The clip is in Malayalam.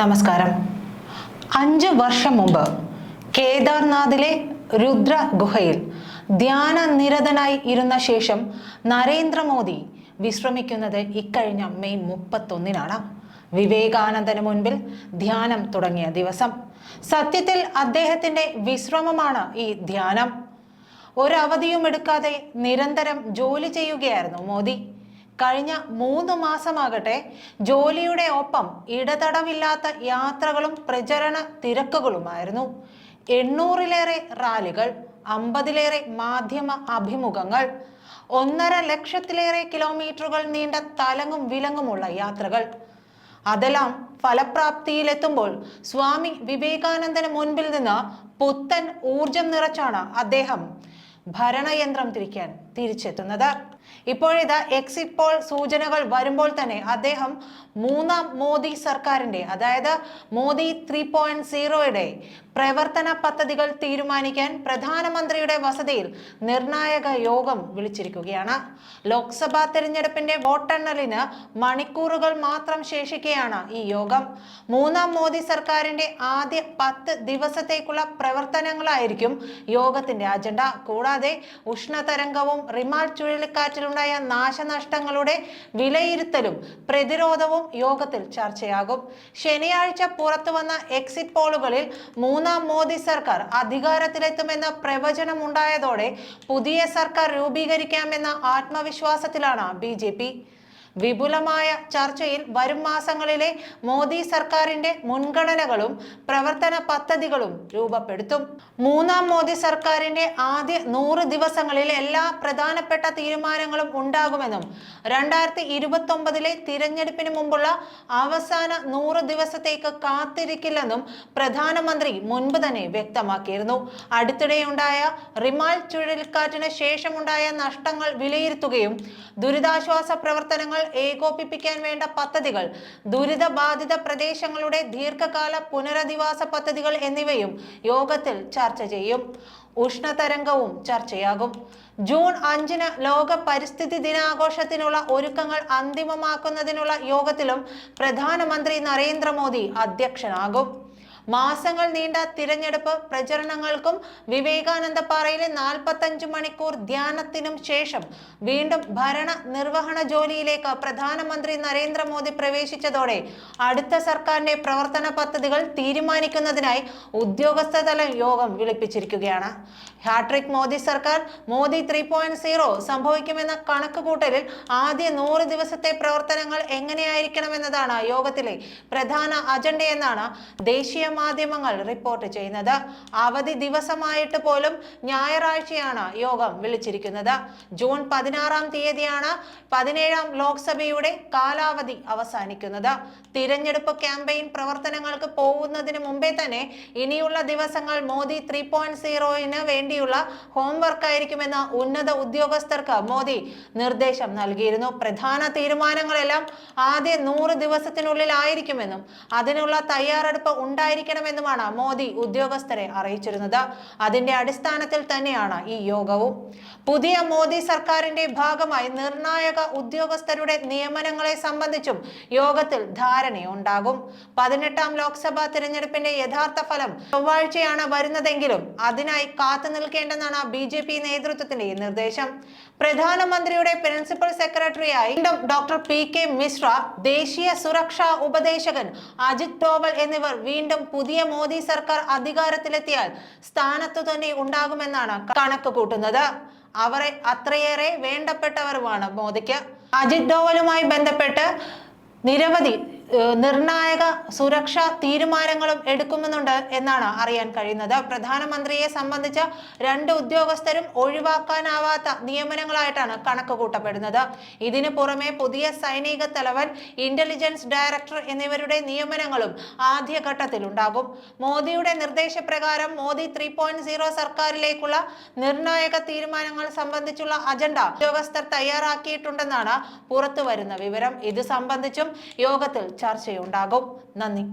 നമസ്കാരം. അഞ്ച് വർഷം മുമ്പ് കേദാർനാഥിലെ രുദ്ര ഗുഹയിൽ ധ്യാന നിരതനായി ഇരുന്ന ശേഷം നരേന്ദ്രമോദി വിശ്രമിക്കുന്നത് ഇക്കഴിഞ്ഞ മെയ് മുപ്പത്തൊന്നിനാണ്. വിവേകാനന്ദന് മുൻപിൽ ധ്യാനം തുടങ്ങിയ ദിവസം. സത്യത്തിൽ അദ്ദേഹത്തിന്റെ വിശ്രമമാണ് ഈ ധ്യാനം. ഒരവധിയും എടുക്കാതെ നിരന്തരം ജോലി ചെയ്യുകയായിരുന്നു മോദി. കഴിഞ്ഞ മൂന്ന് മാസമാകട്ടെ ജോലിയുടെ ഒപ്പം ഇടതടവില്ലാത്ത യാത്രകളും പ്രചരണ തിരക്കുകളുമായിരുന്നു. എണ്ണൂറിലേറെ റാലികൾ അമ്പതിലേറെ മാധ്യമ അഭിമുഖങ്ങൾ ഒന്നര ലക്ഷത്തിലേറെ കിലോമീറ്ററുകൾ നീണ്ട തലങ്ങും വിലങ്ങുമുള്ള യാത്രകൾ. അതെല്ലാം ഫലപ്രാപ്തിയിലെത്തുമ്പോൾ സ്വാമി വിവേകാനന്ദന് മുൻപിൽ നിന്ന് പുത്തൻ ഊർജം നിറച്ചാണ് അദ്ദേഹം ഭരണയന്ത്രം തിരിക്കാൻ തിരിച്ചെത്തുന്നത്. ഇപ്പോഴിതാ എക്സിറ്റ് പോൾ സൂചനകൾ വരുമ്പോൾ തന്നെ അദ്ദേഹം മൂന്നാം മോദി സർക്കാരിന്റെ അതായത് മോദി ത്രീ പോയിന്റ് സീറോയുടെ പ്രവർത്തന പദ്ധതികൾ തീരുമാനിക്കാൻ പ്രധാനമന്ത്രിയുടെ വസതിയിൽ നിർണായക യോഗം വിളിച്ചിരിക്കുകയാണ്. ലോക്സഭാ തെരഞ്ഞെടുപ്പിന്റെ വോട്ടെണ്ണലിന് മണിക്കൂറുകൾ മാത്രം ശേഷിക്കെയാണ് ഈ യോഗം. മൂന്നാം മോദി സർക്കാരിന്റെ ആദ്യ പത്ത് ദിവസത്തേക്കുള്ള പ്രവർത്തനങ്ങളായിരിക്കും യോഗത്തിന്റെ അജണ്ട. കൂടാതെ ഉഷ്ണതരംഗവും റിമാൽ ചുഴലിക്കാറ്റിലുണ്ടായ നാശനഷ്ടങ്ങളുടെ വിലയിരുത്തലും പ്രതിരോധവും യോഗത്തിൽ ചർച്ചയാകും. ശനിയാഴ്ച പുറത്തുവന്ന എക്സിറ്റ് പോളുകളിൽ മൂന്നാം മോദി സർക്കാർ അധികാരത്തിലെത്തുമെന്ന പ്രവചനമുണ്ടായതോടെ പുതിയ സർക്കാർ രൂപീകരിക്കാമെന്ന ആത്മവിശ്വാസത്തിലാണ് ബി വിപുലമായ ചർച്ചയിൽ വരും മാസങ്ങളിലെ മോദി സർക്കാരിന്റെ മുൻഗണനകളും പ്രവർത്തന പദ്ധതികളും രൂപപ്പെടുത്തും. മൂന്നാം മോദി സർക്കാരിന്റെ ആദ്യ നൂറ് ദിവസങ്ങളിൽ എല്ലാ പ്രധാനപ്പെട്ട തീരുമാനങ്ങളും ഉണ്ടാകുമെന്നും രണ്ടായിരത്തി ഇരുപത്തി ഒമ്പതിലെ തിരഞ്ഞെടുപ്പിന് മുമ്പുള്ള അവസാന നൂറ് ദിവസത്തേക്ക് കാത്തിരിക്കില്ലെന്നും പ്രധാനമന്ത്രി മുൻപ് തന്നെ വ്യക്തമാക്കിയിരുന്നു. അടുത്തിടെയുണ്ടായ റിമാൽ ചുഴലിക്കാറ്റിന് ശേഷമുണ്ടായ നഷ്ടങ്ങൾ വിലയിരുത്തുകയും ദുരിതാശ്വാസ പ്രവർത്തനങ്ങൾ ഏകോപിപ്പിക്കാൻ വേണ്ട പദ്ധതികൾ ദുരിതബാധിത പ്രദേശങ്ങളുടെ ദീർഘകാല പുനരധിവാസ പദ്ധതികൾ എന്നിവയും യോഗത്തിൽ ചർച്ച ചെയ്യും. ഉഷ്ണതരംഗവും ചർച്ചയാകും. ജൂൺ അഞ്ചിന് ലോക പരിസ്ഥിതി ദിനാഘോഷത്തിനുള്ള ഒരുക്കങ്ങൾ അന്തിമമാക്കുന്നതിനുള്ള യോഗത്തിലും പ്രധാനമന്ത്രി നരേന്ദ്രമോദി അധ്യക്ഷനാകും. മാസങ്ങൾ നീണ്ട തിരഞ്ഞെടുപ്പ് പ്രചരണങ്ങൾക്കും വിവേകാനന്ദ പാറയിലെ നാൽപ്പത്തഞ്ച് മണിക്കൂർ ധ്യാനത്തിനും ശേഷം വീണ്ടും ഭരണ നിർവഹണ ജോലിയിലേക്ക് പ്രധാനമന്ത്രി നരേന്ദ്രമോദി പ്രവേശിച്ചതോടെ അടുത്ത സർക്കാരിന്റെ പ്രവർത്തന പദ്ധതികൾ തീരുമാനിക്കുന്നതിനായി ഉദ്യോഗസ്ഥതല യോഗം വിളിപ്പിച്ചിരിക്കുകയാണ്. ഹാട്രിക് മോദി സർക്കാർ മോദി ത്രീ പോയിന്റ് സീറോ സംഭവിക്കുമെന്ന കണക്കുകൂട്ടലിൽ ആദ്യ നൂറ് ദിവസത്തെ പ്രവർത്തനങ്ങൾ എങ്ങനെയായിരിക്കണമെന്നതാണ് യോഗത്തിലെ പ്രധാന അജണ്ടയെന്നാണ് ദേശീയ മാധ്യമങ്ങൾ റിപ്പോർട്ട് ചെയ്യുന്നത്. അവധി ദിവസമായിട്ട് പോലും ഞായറാഴ്ചയാണ് യോഗം വിളിച്ചിരിക്കുന്നത്. ജൂൺ പതിനാറാം തീയതിയാണ് പതിനേഴാം ലോക്സഭയുടെ കാലാവധി അവസാനിക്കുന്നത്. തിരഞ്ഞെടുപ്പ് ക്യാമ്പയിൻ പ്രവർത്തനങ്ങൾക്ക് പോകുന്നതിന് മുമ്പേ തന്നെ ഇനിയുള്ള ദിവസങ്ങൾ മോദി ത്രീ പോയിന്റ് സീറോയിന് വേണ്ടിയുള്ള ഹോംവർക്ക് ആയിരിക്കുമെന്ന് ഉന്നത ഉദ്യോഗസ്ഥർക്ക് മോദി നിർദ്ദേശം നൽകിയിരുന്നു. പ്രധാന തീരുമാനങ്ങളെല്ലാം ആദ്യ നൂറ് ദിവസത്തിനുള്ളിലായിരിക്കുമെന്നും അതിനുള്ള തയ്യാറെടുപ്പ് ഉണ്ടായിരിക്കണമെന്നുമാണ് മോദി ഉദ്യോഗസ്ഥരെ അറിയിച്ചിരുന്നത്. അതിന്റെ അടിസ്ഥാനത്തിൽ തന്നെയാണ് ഈ യോഗവും. പുതിയ മോദി സർക്കാരിന്റെ ഭാഗമായി നിർണായക ഉദ്യോഗസ്ഥരുടെ നിയമനങ്ങളെ സംബന്ധിച്ചും യോഗത്തിൽ ധാരണയുണ്ടാകും. പതിനെട്ടാം ലോക്സഭാ തിരഞ്ഞെടുപ്പിന്റെ യഥാർത്ഥ ഫലം ചൊവ്വാഴ്ചയാണ് വരുന്നതെങ്കിലും അതിനായി കാത്തു നിൽക്കേണ്ടെന്നാണ് ബി ജെ പി നേതൃത്വത്തിന്റെ നിർദ്ദേശം. പ്രധാനമന്ത്രിയുടെ പ്രിൻസിപ്പൽ സെക്രട്ടറിയായി ഡോക്ടർ പി കെ മിശ്ര ദേശീയ സുരക്ഷാ ഉപദേശകൻ അജിത് ഡോവൽ എന്നിവർ വീണ്ടും പുതിയ മോദി സർക്കാർ അധികാരത്തിലെത്തിയാൽ സ്ഥാനത്തു തന്നെ ഉണ്ടാകുമെന്നാണ് കണക്ക് കൂട്ടുന്നത്. അവരെ അത്രയേറെ വേണ്ടപ്പെട്ടവരുമാണ് മോദിക്ക്. അജിത് ഡോവലുമായി ബന്ധപ്പെട്ട് നിരവധി നിർണായക സുരക്ഷാ തീരുമാനങ്ങളും എടുക്കുമെന്നുണ്ട് എന്നാണ് അറിയാൻ കഴിയുന്നത്. പ്രധാനമന്ത്രിയെ സംബന്ധിച്ച രണ്ട് ഉദ്യോഗസ്ഥരും ഒഴിവാക്കാനാവാത്ത നിയമനങ്ങളായിട്ടാണ് കണക്ക് കൂട്ടപ്പെടുന്നത്. ഇതിനു പുറമെ പുതിയ സൈനിക തലവൻ ഇന്റലിജൻസ് ഡയറക്ടർ എന്നിവരുടെ നിയമനങ്ങളും ആദ്യഘട്ടത്തിൽ ഉണ്ടാകും മോദിയുടെ നിർദ്ദേശപ്രകാരം മോദി ത്രീ പോയിന്റ് സീറോ സർക്കാരിലേക്കുള്ള നിർണായക തീരുമാനങ്ങൾ സംബന്ധിച്ചുള്ള അജണ്ട ഉദ്യോഗസ്ഥർ തയ്യാറാക്കിയിട്ടുണ്ടെന്നാണ് പുറത്തുവരുന്ന വിവരം. ഇത് സംബന്ധിച്ചും യോഗത്തിൽ ചർച്ചയുണ്ടാകും. നന്ദി.